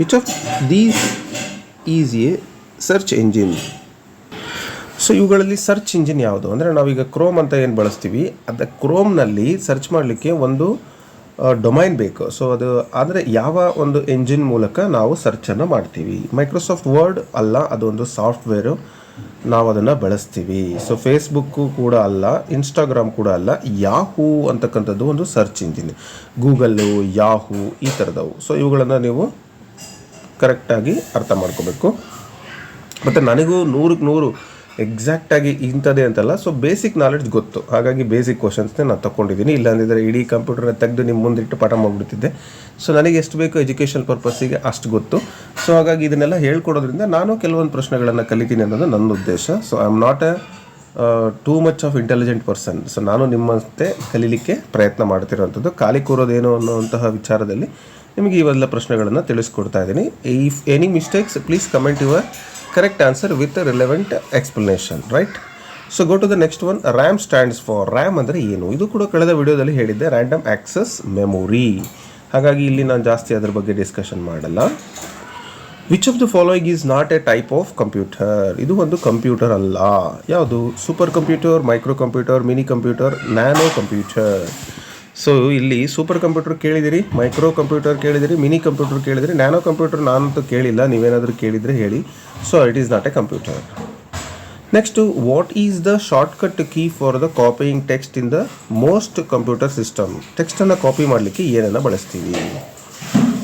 which of these is a search engine so ಇವುಗಳಲ್ಲಿ ಸರ್ಚ್ ಇಂಜಿನ್ ಯಾವುದು? ಅಂದರೆ ನಾವೀಗ ಕ್ರೋಮ್ ಅಂತ ಏನು ಬಳಸ್ತೀವಿ? ಅದು ಕ್ರೋಮ್ನಲ್ಲಿ ಸರ್ಚ್ ಮಾಡಲಿಕ್ಕೆ ಒಂದು ಡೊಮೈನ್ ಬೇಕು. ಸೊ ಅದು ಆದರೆ ಯಾವ ಒಂದು ಎಂಜಿನ್ ಮೂಲಕ ನಾವು ಸರ್ಚನ್ನು ಮಾಡ್ತೀವಿ? ಮೈಕ್ರೋಸಾಫ್ಟ್ ವರ್ಡ್ ಅಲ್ಲ, ಅದೊಂದು ಸಾಫ್ಟ್ವೇರು ನಾವು ಅದನ್ನು ಬಳಸ್ತೀವಿ. ಸೊ ಫೇಸ್ಬುಕ್ಕು ಕೂಡ ಅಲ್ಲ ಇನ್ಸ್ಟಾಗ್ರಾಮ್ ಕೂಡ ಅಲ್ಲ ಯಾಹೂ ಅಂತಕ್ಕಂಥದ್ದು ಒಂದು ಸರ್ಚ್ ಇಂಜಿನ್ ಗೂಗಲ್ಲು ಯಾಹೂ ಈ ಥರದವು ಸೊ ಇವುಗಳನ್ನು ನೀವು ಕರೆಕ್ಟಾಗಿ ಅರ್ಥ ಮಾಡ್ಕೋಬೇಕು. ಮತ್ತು ನನಗೂ ನೂರಕ್ಕೆ ನೂರು ಎಕ್ಸಾಕ್ಟಾಗಿ ಇಂಥದ್ದೇ ಅಂತಲ್ಲ. ಸೊ ಬೇಸಿಕ್ ನಾಲೆಡ್ಜ್ ಗೊತ್ತು. ಹಾಗಾಗಿ ಬೇಸಿಕ್ ಕ್ವಶನ್ಸ್ನೇ ನಾನು ತೊಗೊಂಡಿದ್ದೀನಿ ಇಲ್ಲಾಂದಿದ್ರೆ ಇಡೀ ಕಂಪ್ಯೂಟರ್ನ ತೆಗೆದು ನಿಮ್ಮ ಮುಂದಿಟ್ಟು ಪಾಠ ಮಾಡಿಬಿಡ್ತಿದ್ದೆ. ಸೊ ನನಗೆ ಎಷ್ಟು ಬೇಕು ಎಜುಕೇಷನ್ ಪರ್ಪಸ್ಸಿಗೆ ಅಷ್ಟು ಗೊತ್ತು. ಸೊ ಹಾಗಾಗಿ ಇದನ್ನೆಲ್ಲ ಹೇಳ್ಕೊಡೋದ್ರಿಂದ ನಾನು ಕೆಲವೊಂದು ಪ್ರಶ್ನೆಗಳನ್ನು ಕಲಿತೀನಿ ಅನ್ನೋದು ನನ್ನ ಉದ್ದೇಶ. So I am not a too much of intelligent person so ನಾನು ನಿಮ್ಮಂತೆ ಕಲೀಲಿಕ್ಕೆ ಪ್ರಯತ್ನ ಮಾಡ್ತಿರೋವಂಥದ್ದು ಖಾಲಿ ಕೂರೋದೇನು ಅನ್ನುವಂತಹ ವಿಚಾರದಲ್ಲಿ ನಿಮಗೆ ಇವೆಲ್ಲ ಪ್ರಶ್ನೆಗಳನ್ನು ತಿಳಿಸ್ಕೊಡ್ತಾ ಇದ್ದೀನಿ. If any mistakes please comment your correct answer with relevant explanation right so go to the next one RAM stands for RAM ಅಂದರೆ ಏನು? ಇದು ಕೂಡ ಕಳೆದ ವಿಡಿಯೋದಲ್ಲಿ ಹೇಳಿದ್ದೆ ರ್ಯಾಂಡಮ್ ಆಕ್ಸಸ್ ಮೆಮೊರಿ ಹಾಗಾಗಿ ಇಲ್ಲಿ ನಾನು ಜಾಸ್ತಿ ಅದರ ಬಗ್ಗೆ ಡಿಸ್ಕಷನ್ ಮಾಡಲ್ಲ. Which of the following is not a type of computer ಇದು ಒಂದು ಕಂಪ್ಯೂಟರ್ ಅಲ್ಲ. ಯಾವುದು? Super computer micro computer mini computer nano computer so ಇಲ್ಲಿ ಸೂಪರ್ ಕಂಪ್ಯೂಟರ್ ಕೇಳಿದಿರಿ ಮೈಕ್ರೋ ಕಂಪ್ಯೂಟರ್ ಕೇಳಿದಿರಿ ಮಿನಿ ಕಂಪ್ಯೂಟರ್ ಕೇಳಿದಿರಿ. ನ್ಯಾನೋ ಕಂಪ್ಯೂಟರ್ ನಾನಂತೂ ಕೇಳಿಲ್ಲ. ನೀವೇನಾದರೂ ಕೇಳಿದರೆ ಹೇಳಿ. So it is not a computer next what is the shortcut key for the copying text in the most computer system ಟೆಕ್ಸ್ಟನ್ನು copy ಮಾಡಲಿಕ್ಕೆ ಏನನ್ನು ಬಳಸ್ತೀವಿ?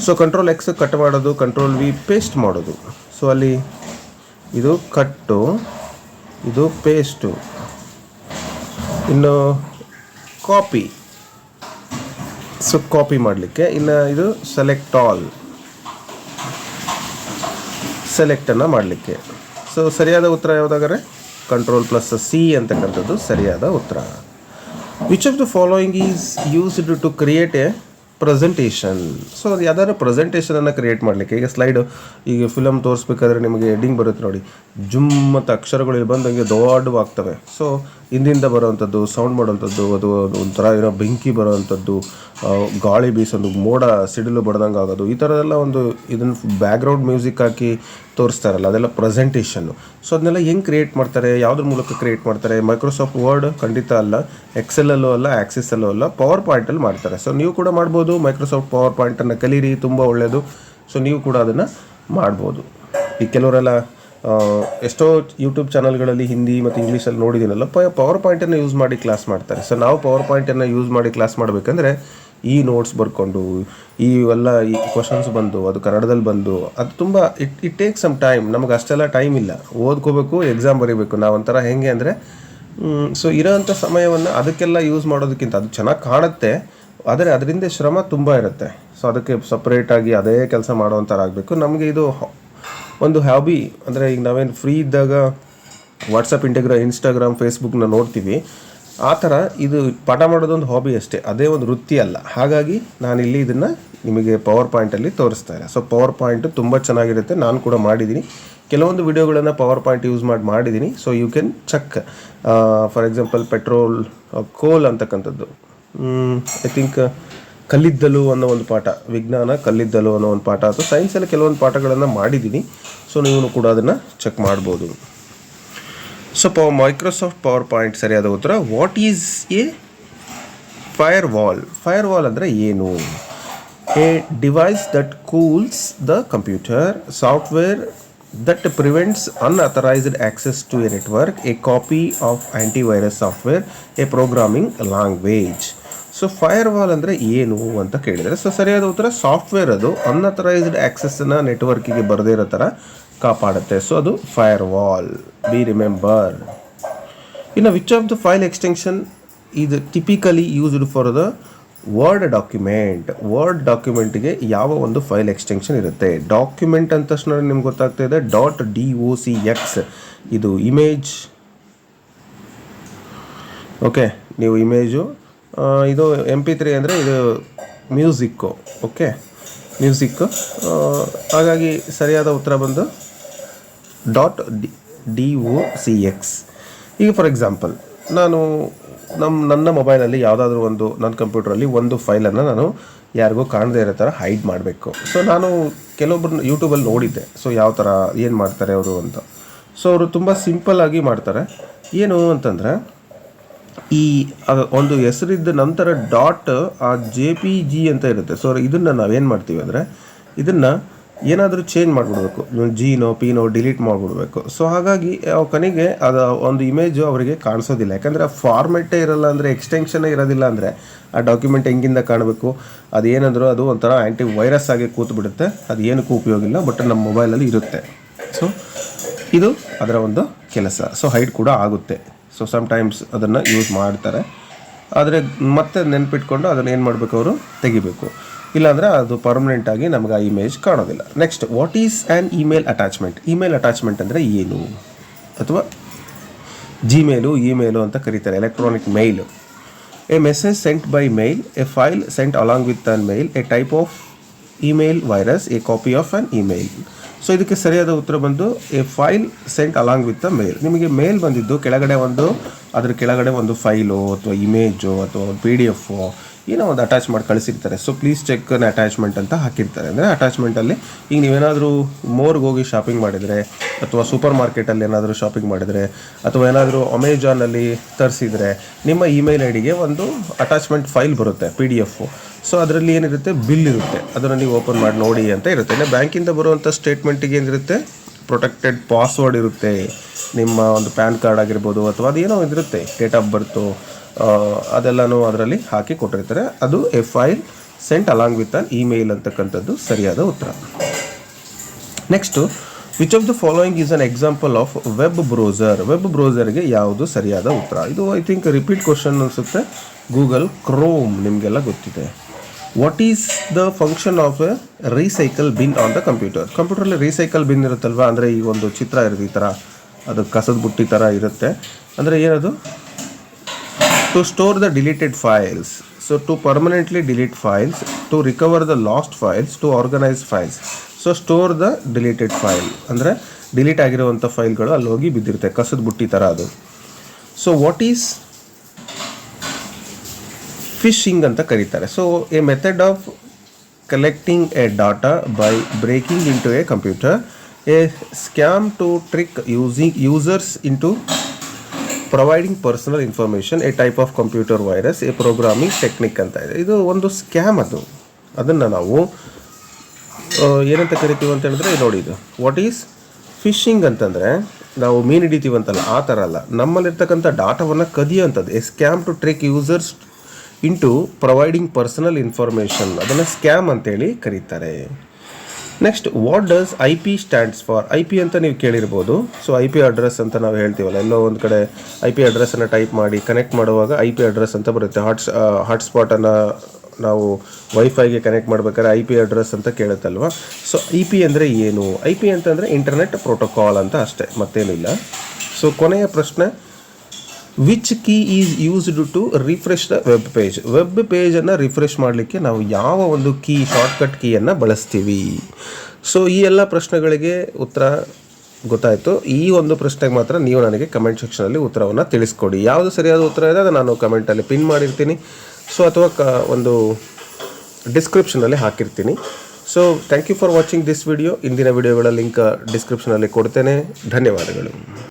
ಸೊ ಕಂಟ್ರೋಲ್ ಎಕ್ಸ್ ಕಟ್ ಮಾಡೋದು ಕಂಟ್ರೋಲ್ ವಿ ಪೇಸ್ಟ್ ಮಾಡೋದು. ಸೊ ಅಲ್ಲಿ ಇದು ಕಟ್ಟು ಇದು ಪೇಸ್ಟು ಇನ್ನು ಕಾಪಿ ಸೊ ಕಾಪಿ ಮಾಡಲಿಕ್ಕೆ ಇನ್ನು ಇದು ಸೆಲೆಕ್ಟ್ ಆಲ್ ಸೆಲೆಕ್ಟನ್ನು ಮಾಡಲಿಕ್ಕೆ. ಸೊ ಸರಿಯಾದ ಉತ್ತರ ಯಾವುದಾಗರೆ? ಕಂಟ್ರೋಲ್ ಪ್ಲಸ್ ಸಿ ಅಂತಕ್ಕಂಥದ್ದು ಸರಿಯಾದ ಉತ್ತರ. Which of the following is used to create a presentation so ಅದು ಯಾವ್ದಾದ್ರು ಪ್ರೆಸೆಂಟೇಷನನ್ನು ಕ್ರಿಯೇಟ್ ಮಾಡಲಿಕ್ಕೆ. ಈಗ ಸ್ಲೈಡು ಈಗ ಫಿಲಮ್ ತೋರಿಸ್ಬೇಕಾದ್ರೆ ನಿಮಗೆ ಎಡಿಂಗ್ ಬರುತ್ತೆ ನೋಡಿ. ಜುಮ್ ಮತ್ತು ಅಕ್ಷರಗಳು ಇಲ್ಲಿ ಬಂದು ಹಂಗೆ ದೊಡ್ಡವಾಗ್ತವೆ. ಸೊ ಹಿಂದಿಂದ ಬರುವಂಥದ್ದು ಸೌಂಡ್ ಮಾಡುವಂಥದ್ದು, ಅದು ಒಂಥರ ಏನೋ ಬೆಂಕಿ ಬರುವಂಥದ್ದು ಗಾಳಿ ಬೀಸೋದು, ಮೋಡ ಸಿಡಿಲು ಬಡ್ದಂಗೆ ಆಗೋದು, ಈ ಥರದೆಲ್ಲ ಒಂದು ಇದನ್ನು ಬ್ಯಾಕ್ಗ್ರೌಂಡ್ ಮ್ಯೂಸಿಕ್ ಹಾಕಿ ತೋರಿಸ್ತಾರಲ್ಲ, ಅದೆಲ್ಲ ಪ್ರೆಸೆಂಟೇಷನ್ನು ಸೊ ಅದನ್ನೆಲ್ಲ ಹೆಂಗೆ ಕ್ರಿಯೇಟ್ ಮಾಡ್ತಾರೆ, ಯಾವುದ್ರ ಮೂಲಕ ಕ್ರಿಯೇಟ್ ಮಾಡ್ತಾರೆ ಮೈಕ್ರೋಸಾಫ್ಟ್ ವರ್ಡ್ ಖಂಡಿತ ಅಲ್ಲ ಎಕ್ಸೆಲಲ್ಲೂ ಅಲ್ಲ ಆ್ಯಕ್ಸಿಸಲ್ಲೂ ಅಲ್ಲ ಪವರ್ ಪಾಯಿಂಟಲ್ಲಿ ಮಾಡ್ತಾರೆ. ಸೊ ನೀವು ಕೂಡ ಮಾಡ್ಬೋದು ಮೈಕ್ರೋಸಾಫ್ಟ್ ಪವರ್ ಪಾಯಿಂಟನ್ನು ಕಲೀರಿ, ತುಂಬ ಒಳ್ಳೆಯದು ಸೊ ನೀವು ಕೂಡ ಅದನ್ನು ಮಾಡ್ಬೋದು. ಈ ಕೆಲವರೆಲ್ಲ ಎಷ್ಟೋ ಯೂಟ್ಯೂಬ್ ಚಾನಲ್ಗಳಲ್ಲಿ ಹಿಂದಿ ಮತ್ತು ಇಂಗ್ಲೀಷಲ್ಲಿ ನೋಡಿದ್ದೀನಲ್ಲ, ಪ ಪವರ್ ಪಾಯಿಂಟನ್ನು ಯೂಸ್ ಮಾಡಿ ಕ್ಲಾಸ್ ಮಾಡ್ತಾರೆ. ಸೊ ನಾವು ಪವರ್ ಪಾಯಿಂಟನ್ನು ಯೂಸ್ ಮಾಡಿ ಕ್ಲಾಸ್ ಮಾಡಬೇಕಂದ್ರೆ ಈ ನೋಟ್ಸ್ ಬರ್ಕೊಂಡು, ಈ ಎಲ್ಲ ಈ ಕ್ವಶನ್ಸ್ ಬಂದು, ಅದು ಕನ್ನಡದಲ್ಲಿ ಬಂದು, ಅದು ತುಂಬ it it take some time ನಮಗೆ ಅಷ್ಟೆಲ್ಲ ಟೈಮ್ ಇಲ್ಲ. ಓದ್ಕೋಬೇಕು ಎಕ್ಸಾಮ್ ಬರೀಬೇಕು. ನಾವು ಒಂಥರ ಹೆಂಗೆ ಅಂದರೆ ಸೊ ಇರೋವಂಥ ಸಮಯವನ್ನು ಅದಕ್ಕೆಲ್ಲ ಯೂಸ್ ಮಾಡೋದಕ್ಕಿಂತ ಅದು ಚೆನ್ನಾಗಿ ಕಾಣುತ್ತೆ. ಆದರೆ ಅದರಿಂದ ಶ್ರಮ ತುಂಬ ಇರುತ್ತೆ. ಸೊ ಅದಕ್ಕೆ ಸಪ್ರೇಟಾಗಿ ಅದೇ ಕೆಲಸ ಮಾಡೋವಂಥರ ಆಗಬೇಕು ನಮಗೆ ಇದು ಒಂದು ಹ್ಯಾಬಿ ಅಂದರೆ ಈಗ ನಾವೇನು ಫ್ರೀ ಇದ್ದಾಗ ವಾಟ್ಸಪ್ ಇಂಟಗ್ರಾ ಇನ್ಸ್ಟಾಗ್ರಾಮ್ ಫೇಸ್ಬುಕ್ನ ನೋಡ್ತೀವಿ. ಆ ಥರ ಇದು ಪಾಠ ಮಾಡೋದೊಂದು ಹಾಬಿ ಅಷ್ಟೇ, ಅದೇ ಒಂದು ವೃತ್ತಿ ಅಲ್ಲ. ಹಾಗಾಗಿ ನಾನಿಲ್ಲಿ ಇದನ್ನು ನಿಮಗೆ ಪವರ್ ಪಾಯಿಂಟಲ್ಲಿ ತೋರಿಸ್ತಾ ಇಲ್ಲ ಸೊ ಪವರ್ ಪಾಯಿಂಟ್ ತುಂಬ ಚೆನ್ನಾಗಿರುತ್ತೆ, ನಾನು ಕೂಡ ಮಾಡಿದ್ದೀನಿ. ಕೆಲವೊಂದು ವಿಡಿಯೋಗಳನ್ನು ಪವರ್ ಪಾಯಿಂಟ್ ಯೂಸ್ ಮಾಡಿ, ಮಾಡಿದ್ದೀನಿ. So you can check for example petrol coal ಅಂತಕ್ಕಂಥದ್ದು. ಐ ಥಿಂಕ್ ಕಲ್ಲಿದ್ದಲು ಅನ್ನೋ ಒಂದು ಪಾಠ, ವಿಜ್ಞಾನ, ಕಲ್ಲಿದ್ದಲು ಅನ್ನೋ ಒಂದು ಪಾಠ, ಅಥವಾ ಸೈನ್ಸಲ್ಲಿ ಕೆಲವೊಂದು ಪಾಠಗಳನ್ನು ಮಾಡಿದ್ದೀನಿ ಸೊ ನೀವು ಕೂಡ ಅದನ್ನು ಚೆಕ್ ಮಾಡ್ಬೋದು. So power Microsoft PowerPoint ಸರಿಯಾದ ಉತ್ತರ what is a firewall firewall ಅಂದರೆ ಏನು? A device that cools the computer software that prevents unauthorised access to a network a copy of antivirus software a programming language so firewall ಅಂದರೆ ಏನು ಅಂತ ಕೇಳಿದರೆ so ಸರಿಯಾದ ಉತ್ತರ ಸಾಫ್ಟ್ವೇರ್ ಅದು. Unauthorised ಆ್ಯಕ್ಸಸ್ಸನ್ನು ನೆಟ್ವರ್ಕಿಗೆ ಬರದೇ ಇರೋ ಥರ ಕಾಪಾಡುತ್ತೆ. ಸೊ ಅದು ಫೈರ್ ವಾಲ್ ಬಿ ರಿಮೆಂಬರ್ ಇನ್ನು which of the file extension ಇದು typically used for the word document word ಡಾಕ್ಯುಮೆಂಟ್ಗೆ ಯಾವ ಒಂದು ಫೈಲ್ ಎಕ್ಸ್ಟೆನ್ಷನ್ ಇರುತ್ತೆ? ಡಾಕ್ಯುಮೆಂಟ್ ಅಂತ ತಕ್ಷಣ ನಿಮ್ಗೆ ಗೊತ್ತಾಗ್ತಾ ಇದೆ dot D O C X ಇದು ಇಮೇಜ್ ಓಕೆ ನೀವು ಇಮೇಜು ಇದು ಎಂ ಪಿ ತ್ರೀ ಅಂದರೆ ಇದು ಮ್ಯೂಸಿಕ್ಕು ಓಕೆ ಮ್ಯೂಸಿಕ್ಕು ಹಾಗಾಗಿ ಸರಿಯಾದ ಉತ್ತರ ಬಂದು dot D D O C X ಈಗ ಫಾರ್ ಎಕ್ಸಾಂಪಲ್ ನಾನು ನಮ್ಮ ನನ್ನ ಮೊಬೈಲಲ್ಲಿ ಯಾವುದಾದ್ರೂ ಒಂದು, ನನ್ನ ಕಂಪ್ಯೂಟ್ರಲ್ಲಿ ಒಂದು ಫೈಲನ್ನು ನಾನು ಯಾರಿಗೂ ಕಾಣದೇ ಇರೋ ಥರ ಹೈಡ್ ಮಾಡಬೇಕು. ಸೊ ನಾನು ಕೆಲವೊಬ್ಬರು ಯೂಟ್ಯೂಬಲ್ಲಿ ನೋಡಿದ್ದೆ. ಸೊ ಯಾವ ಥರ, ಏನು ಮಾಡ್ತಾರೆ ಅವರು ಅಂತ. ಸೊ ಅವರು ತುಂಬ ಆಗಿ ಮಾಡ್ತಾರೆ. ಏನು ಅಂತಂದರೆ ಈ ಅದ ಒಂದು ಹೆಸರಿದ್ದ ನಂತರ ಡಾಟ್, ಆ ಜೆ ಪಿ ಜಿ ಅಂತ ಇರುತ್ತೆ. ಸೊ ಇದನ್ನು ನಾವೇನು ಮಾಡ್ತೀವಿ ಅಂದರೆ, ಇದನ್ನು ಏನಾದರೂ ಚೇಂಜ್ ಮಾಡಿಬಿಡ್ಬೇಕು. ಜೀನೋ ಪಿನೋ ಡಿಲೀಟ್ ಮಾಡಿಬಿಡ್ಬೇಕು. ಸೊ ಹಾಗಾಗಿ ಕೊನೆಗೆ ಅದು ಒಂದು ಇಮೇಜು ಅವರಿಗೆ ಕಾಣಿಸೋದಿಲ್ಲ. ಯಾಕಂದರೆ ಆ ಫಾರ್ಮೆಟೇ ಇರಲ್ಲ ಅಂದರೆ ಎಕ್ಸ್ಟೆನ್ಷನ್ನೇ ಇರೋದಿಲ್ಲ ಅಂದರೆ, ಆ ಡಾಕ್ಯುಮೆಂಟ್ ಹೆಂಗಿಂದ ಕಾಣಬೇಕು ಅದೇನಂದ್ರು ಅದು ಒಂಥರ ಆ್ಯಂಟಿ ವೈರಸ್ ಆಗಿ ಕೂತು ಬಿಡುತ್ತೆ ಅದು ಏನಕ್ಕೂ ಉಪಯೋಗ ಇಲ್ಲ ಬಟ್ ನಮ್ಮ ಮೊಬೈಲಲ್ಲಿ ಇರುತ್ತೆ. ಸೊ ಇದು ಅದರ ಒಂದು ಕೆಲಸ. ಸೊ ಹೈಟ್ ಕೂಡ ಆಗುತ್ತೆ. ಸೊ ಸಮ್ಟೈಮ್ಸ್ ಅದನ್ನು ಯೂಸ್ ಮಾಡ್ತಾರೆ. ಆದರೆ ಮತ್ತೆ ನೆನ್ಪಿಟ್ಕೊಂಡು ಅದನ್ನು ಏನು ಮಾಡಬೇಕು ಅವರು? ತೆಗಿಬೇಕು. ಇಲ್ಲಾಂದರೆ ಅದು ಪರ್ಮನೆಂಟ್ ಆಗಿ ನಮ್ಗೆ ಆ ಇಮೇಜ್ ಕಾಣೋದಿಲ್ಲ. Next what is an email attachment email attachment ಅಂದರೆ ಏನು? ಅಥವಾ ಜಿಮೇಲು ಇಮೇಲು ಅಂತ ಕರೀತಾರೆ electronic mail a message sent by mail a file sent along with an mail a type of email virus a copy of an email so ಇದಕ್ಕೆ ಸರಿಯಾದ ಉತ್ತರ ಬಂದು a file sent along with the mail ನಿಮಗೆ mail ಬಂದಿದ್ದು ಕೆಳಗಡೆ ಒಂದು, ಅದರ ಕೆಳಗಡೆ ಒಂದು ಫೈಲು ಅಥವಾ ಇಮೇಜು ಅಥವಾ ಪಿ ಡಿ ಎಫು ಏನೋ ಒಂದು ಅಟ್ಯಾಚ್ ಮಾಡಿ ಕಳಿಸಿರ್ತಾರೆ. So please check on attachment ಅಂತ ಹಾಕಿರ್ತಾರೆ. ಅಂದರೆ ಅಟ್ಯಾಚ್ಮೆಂಟಲ್ಲಿ ಈಗ ನೀವೇನಾದರೂ ಮೋರ್ಗೆ ಹೋಗಿ ಶಾಪಿಂಗ್ ಮಾಡಿದರೆ, ಅಥವಾ ಸೂಪರ್ ಮಾರ್ಕೆಟಲ್ಲಿ ಏನಾದರೂ ಶಾಪಿಂಗ್ ಮಾಡಿದರೆ, ಅಥವಾ ಏನಾದರೂ ಅಮೆಜಾನಲ್ಲಿ ತರಿಸಿದರೆ, ನಿಮ್ಮ ಇಮೇಲ್ ಐ ಡಿಗೆ ಒಂದು ಅಟ್ಯಾಚ್ಮೆಂಟ್ ಫೈಲ್ ಬರುತ್ತೆ ಪಿ ಡಿ ಎಫು ಸೊ ಅದರಲ್ಲಿ ಏನಿರುತ್ತೆ? ಬಿಲ್ ಇರುತ್ತೆ. ಅದನ್ನು ನೀವು ಓಪನ್ ಮಾಡಿ ನೋಡಿ ಅಂತ ಇರುತ್ತೆ. ಅಂದರೆ ಬ್ಯಾಂಕಿಂದ ಬರುವಂಥ ಸ್ಟೇಟ್ಮೆಂಟಿಗೆ ಏನಿರುತ್ತೆ? ಪ್ರೊಟೆಕ್ಟೆಡ್ ಪಾಸ್ವರ್ಡ್ ಇರುತ್ತೆ. ನಿಮ್ಮ ಒಂದು ಪ್ಯಾನ್ ಕಾರ್ಡ್ ಆಗಿರ್ಬೋದು, ಅಥವಾ ಅದೇನೋ ಇದಿರುತ್ತೆ ಡೇಟ್ ಆಫ್ ಬರ್ತು ಅದೆಲ್ಲನೂ ಅದರಲ್ಲಿ ಹಾಕಿ ಕೊಟ್ಟಿರ್ತಾರೆ. ಅದು a file sent along with an email ಅಂತಕ್ಕಂಥದ್ದು ಸರಿಯಾದ ಉತ್ತರ. Next which of the following is an example of web browser web ಬ್ರೌಸರ್ಗೆ ಯಾವುದು ಸರಿಯಾದ ಉತ್ತರ? ಇದು ಐ ಥಿಂಕ್ ರಿಪೀಟ್ ಕ್ವಶನ್ ಅನಿಸುತ್ತೆ. ಗೂಗಲ್ ಕ್ರೋಮ್ ನಿಮಗೆಲ್ಲ ಗೊತ್ತಿದೆ. What is the function of a recycle bin on the computer ಕಂಪ್ಯೂಟರಲ್ಲಿ recycle bin ಇರುತ್ತಲ್ವ? ಅಂದರೆ ಈ ಒಂದು ಚಿತ್ರ ಇರುತ್ತೆ, ಈ ಥರ. ಅದು ಕಸದ ಬುಟ್ಟಿ ಥರ ಇರುತ್ತೆ. ಅಂದರೆ ಏನದು? To store the deleted files. So, to permanently delete files, to recover the lost files, to organize files. So store the deleted file ಅಂದರೆ ಡಿಲೀಟ್ ಆಗಿರುವಂಥ ಫೈಲ್ಗಳು ಅಲ್ಲಿ ಹೋಗಿ ಬಿದ್ದಿರುತ್ತೆ. ಕಸದ ಬುಟ್ಟಿ ಥರ ಅದು. ಸೊ ವಾಟ್ ಈಸ್ ಫಿಶಿಂಗ್ ಅಂತ ಕರೀತಾರೆ. So a method of collecting a data by breaking into a computer a scam to trick using users into providing personal information a type of computer virus a programming technique ಅಂತ ಇದೆ. ಇದು ಒಂದು scam ಅದು. ಅದನ್ನು ನಾವು ಏನಂತ ಕರಿತೀವಿ ಅಂತ ಹೇಳಿದ್ರೆ ನೋಡಿ ಇದು. ವಾಟ್ ಈಸ್ ಫಿಶಿಂಗ್ ಅಂತಂದರೆ, ನಾವು ಮೀನು ಹಿಡಿತೀವಂತಲ್ಲ, ಆ ಥರ ಅಲ್ಲ. ನಮ್ಮಲ್ಲಿರ್ತಕ್ಕಂಥ ಡಾಟಾವನ್ನು ಕದಿಯೋಂಥದ್ದು a scam to trick users into providing personal information ಅದನ್ನು ಸ್ಕ್ಯಾಮ್ ಅಂತೇಳಿ ಕರೀತಾರೆ. Next what does I P stands for I P ಅಂತ ನೀವು ಕೇಳಿರ್ಬೋದು. ಸೊ ಐ ಪಿ ಅಡ್ರೆಸ್ ಅಂತ ನಾವು ಹೇಳ್ತೀವಲ್ಲ. ಎಲ್ಲೋ ಒಂದು ಕಡೆ ಐ ಪಿ ಅಡ್ರೆಸ್ಸನ್ನು ಟೈಪ್ ಮಾಡಿ ಕನೆಕ್ಟ್ ಮಾಡುವಾಗ ಐ ಪಿ ಅಡ್ರೆಸ್ ಅಂತ ಬರುತ್ತೆ. ಹಾಟ್ಸ್ ಹಾಟ್ಸ್ಪಾಟನ್ನು ನಾವು ವೈಫೈಗೆ ಕನೆಕ್ಟ್ ಮಾಡ್ಬೇಕಾದ್ರೆ ಐ ಪಿ ಅಡ್ರೆಸ್ ಅಂತ ಕೇಳುತ್ತಲ್ವ? ಸೊ ಐ ಪಿ ಅಂದರೆ ಏನು? ಐ ಪಿ ಅಂತಂದರೆ ಇಂಟರ್ನೆಟ್ ಪ್ರೋಟೋಕಾಲ್ ಅಂತ ಅಷ್ಟೇ, ಮತ್ತೇನಿಲ್ಲ. ಸೊ ಕೊನೆಯ ಪ್ರಶ್ನೆ which key is used to refresh the web page web ಪೇಜನ್ನು refresh ಮಾಡಲಿಕ್ಕೆ ನಾವು ಯಾವ ಒಂದು ಕೀ ಶಾರ್ಟ್ಕಟ್ ಕೀಯನ್ನು ಬಳಸ್ತೀವಿ? ಸೊ ಈ ಎಲ್ಲ ಪ್ರಶ್ನೆಗಳಿಗೆ ಉತ್ತರ ಗೊತ್ತಾಯಿತು. ಈ ಒಂದು ಪ್ರಶ್ನೆಗೆ ಮಾತ್ರ ನೀವು ನನಗೆ ಕಮೆಂಟ್ ಸೆಕ್ಷನಲ್ಲಿ ಉತ್ತರವನ್ನು ತಿಳಿಸ್ಕೊಡಿ. ಯಾವುದು ಸರಿಯಾದ ಉತ್ತರ ಇದೆ ಅದನ್ನು ನಾನು ಕಮೆಂಟಲ್ಲಿ ಪಿನ್ ಮಾಡಿರ್ತೀನಿ. ಸೊ ಅಥವಾ ಕ ಒಂದು ಡಿಸ್ಕ್ರಿಪ್ಷನಲ್ಲಿ ಹಾಕಿರ್ತೀನಿ. So thank you for watching this video ಇಂದಿನ ವಿಡಿಯೋಗಳ ಲಿಂಕ್ ಡಿಸ್ಕ್ರಿಪ್ಷನಲ್ಲಿ ಕೊಡ್ತೇನೆ. ಧನ್ಯವಾದಗಳು.